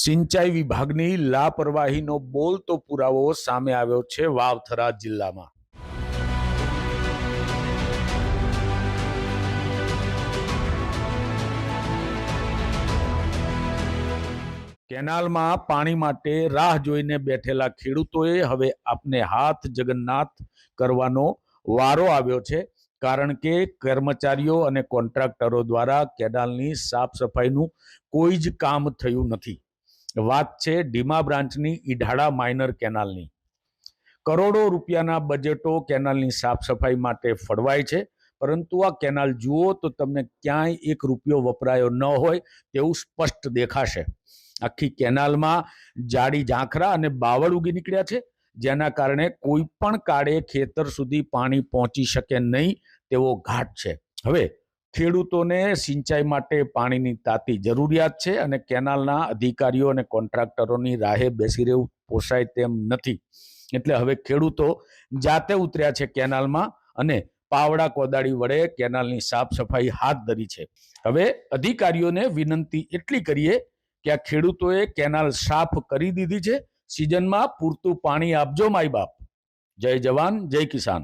સિંચાઈ વિભાગની લાપરવાહીનો બોલતો પુરાવો સામે આવ્યો છે વાવથરા જિલ્લામાં. કેનાલમાં પાણી માટે રાહ જોઈને બેઠેલા ખેડૂતોએ હવે આપને હાથ જગન્નાથ કરવાનો વારો આવ્યો છે, કારણ કે કર્મચારીઓ અને કોન્ટ્રાક્ટરો દ્વારા કેનાલની સાફ સફાઈનું કોઈ જ કામ થયું નથી. વાત છે ડીમા બ્રાન્ચની ઈઢાડા માઇનર કેનાલની. કરોડો રૂપિયાના બજેટો કેનાલની સાફ સફાઈ માટે ફળવાય છે, પરંતુ આ કેનાલ જુઓ તો તમને ક્યાંય એક રૂપિયો વપરાયો ન હોય તેવું સ્પષ્ટ દેખાશે. આખી કેનાલમાં જાડી ઝાંખરા અને બાવળ ઉગી નીકળ્યા છે, જેના કારણે કોઈ પણ કાળે ખેતર સુધી પાણી પહોંચી શકે નહીં તેવો ઘાટ છે. હવે ખેડૂતોને સિંચાઈ માટે પાણીની તાતી જરૂરિયાત છે અને કેનાલના અધિકારીઓ અને કોન્ટ્રાક્ટરોની રાહે બેસી રહેવું પોસાય તેમ નથી. એટલે હવે ખેડૂતો જાતે ઉતર્યા છે કેનાલમાં અને પાવડા કોદાળી વડે કેનાલની સાફ સફાઈ હાથ ધરી છે. હવે અધિકારીઓને વિનંતી એટલી કરીએ કે આ ખેડૂતોએ કેનાલ સાફ કરી દીધી છે. સિઝનમાં પૂરતું પાણી આપજો, માય બાપ. જય જવાન, જય કિસાન.